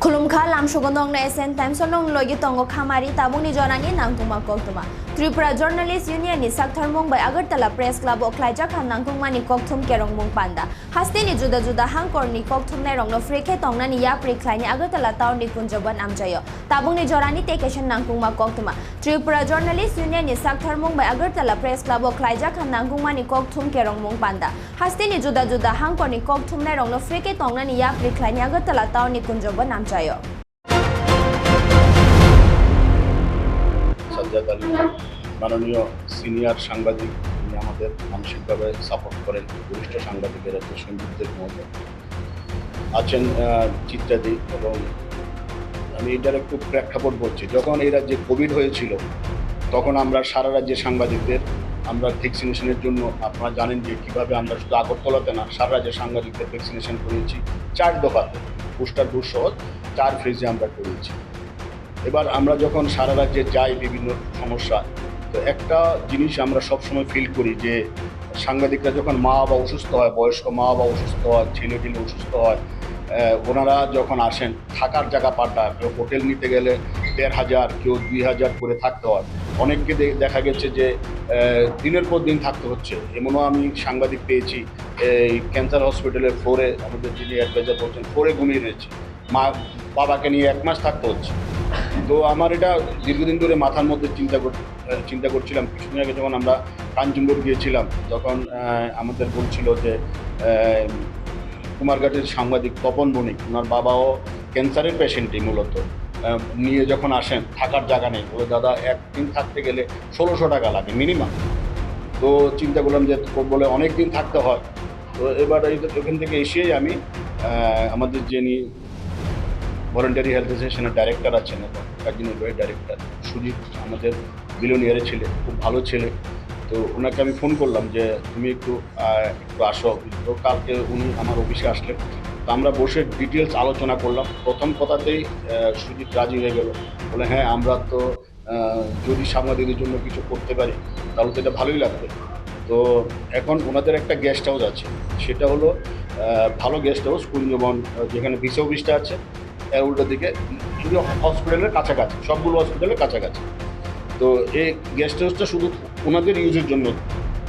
con lo khulumkha lamshugonong na SN Times onong logi tongo khamari tabung ni jonani nangtuma koktuma Tripura Journalist Union ni Sakthar Mumbai Agartala Press Club o Klaija Khan nangtungma ni kokthum kerong mung panda Hasti ni juda juda hangkor ni kokthum na rong no frike tongna ni ya priklai ni Agartala town ni kunjaban amjayo tabung ni jorani tekeshan nangtungma koktuma Tripura Journalist Union ni Sakthar Mumbai Agartala Press Club o Klaija Khan nangtungma ni kokthum kerong mung panda Hasti ni juda juda hangkor ni kokthum na rong no frike tongna ni ya priklai ni Agartala town ni kunjaban amjayo Sajjad Ali মাননীয় senior সাংবাদিক তিনি আমাদের মানসিকভাবে support করেন, বরিষ্ঠ সাংবাদিকের হচ্ছে সঞ্জীবদের মহোদয় আছেন চিত্রাদি এবং আমি এটার একটু প্রেক্ষাপট বলছি। যখন এই রাজ্যে কোভিড হয়েছিল, তখন আমরা সারা রাজ্যের সাংবাদিকদের আমরা ভ্যাকসিনেশনের জন্য আপনারা জানেন যে কীভাবে আমরা শুধু আগরতলাতে না, সারা রাজ্যের সাংবাদিকদের ভ্যাকসিনেশন করিয়েছি। চার দফাতে বুস্টার ডোজ সহ চার ফেজে আমরা করিয়েছি। এবার আমরা যখন সারা রাজ্যে যাই বিভিন্ন সমস্যা, তো একটা জিনিস আমরা সবসময় ফিল করি যে সাংবাদিকরা যখন মা বাবা অসুস্থ হয়, বয়স্ক মা বাবা অসুস্থ হয়, ছেলে টেলে অসুস্থ হয় ওনারা যখন আসেন, থাকার জায়গা পাল্টা, কেউ হোটেল নিতে গেলে দেড় হাজার, কেউ দুই হাজার করে থাকতে হয়। অনেককে দেখা গেছে যে দিনের পর দিন থাকতে হচ্ছে। এমনও আমি সাংবাদিক পেয়েছি, এই ক্যান্সার হসপিটালের ফ্লোরে আমাদের যিনি অ্যাডভাইজার বলছেন ফ্লোরে ঘুমিয়ে রয়েছে। মা বাবাকে নিয়ে এক মাস থাকতে হচ্ছে। তো আমার এটা দীর্ঘদিন ধরে মাথার মধ্যে চিন্তা কর চিন্তা করছিলাম। কিছুদিন আগে যখন আমরা কাঞ্চনপুর গিয়েছিলাম, তখন আমাদের বলছিল যে কুমারঘাটের সাংবাদিক তপন বণিক, ওনার বাবাও ক্যান্সারের পেশেন্টই মূলত নিয়ে যখন আসেন, থাকার জায়গা নেই। বলে, দাদা, একদিন থাকতে গেলে ষোলোশো টাকা লাগে মিনিমাম তো চিন্তা করলাম যে বলে অনেক দিন থাকতে হয়। তো এবার ওখান থেকে এসেই আমি আমাদের যিনি ভলেন্টারি হেলথ অ্যাসোসিয়েশনের ডাইরেক্টর আছেন এবং কার্যনির্বাহী ডাইরেক্টর সুজিত আমাদের বিলোনিয়ারের ছেলে, খুব ভালো ছেলে। তো ওনাকে আমি ফোন করলাম যে, তুমি একটু একটু আসো। তো কালকে উনি আমার অফিসে আসলেন। তো আমরা বসে ডিটেলস আলোচনা করলাম। প্রথম কথাতেই সুজিত রাজি হয়ে গেল। বলে হ্যাঁ আমরা তো যদি সাংবাদিকদের জন্য কিছু করতে পারি, তাহলে তো এটা ভালোই লাগবে। তো এখন ওনাদের একটা গেস্ট হাউস আছে। সেটা হলো ভালো গেস্ট হাউস কুঞ্জবন যেখানে বিসি অফিসটা আছে। উল্টো দিকে হসপিটালের কাছাকাছি, সবগুলো হসপিটালের কাছাকাছি। তো এই গেস্ট হাউসটা শুধু ওনাদের ইউজের জন্য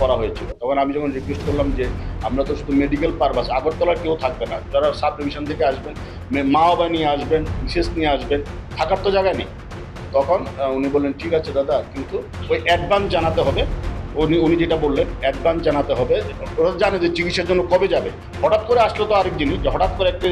করা হয়েছিল। তখন আমি যখন রিকোয়েস্ট করলাম যে, আমরা তো শুধু মেডিকেল পারপাস আগরতলার কেউ থাকবে না। যারা সাব ডিভিশন থেকে আসবেন, মা বাবা নিয়ে আসবেন, বিশেষ নিয়ে আসবেন, থাকার তো জায়গা নেই। তখন উনি বললেন, ঠিক আছে দাদা, কিন্তু ওই অ্যাডভান্স জানাতে হবে। উনি উনি যেটা বললেন অ্যাডভান্স জানাতে হবে। ওরা জানে যে চিকিৎসার জন্য কবে যাবে। হঠাৎ করে আসলো তো আরেক জিনিস হঠাৎ করে একটা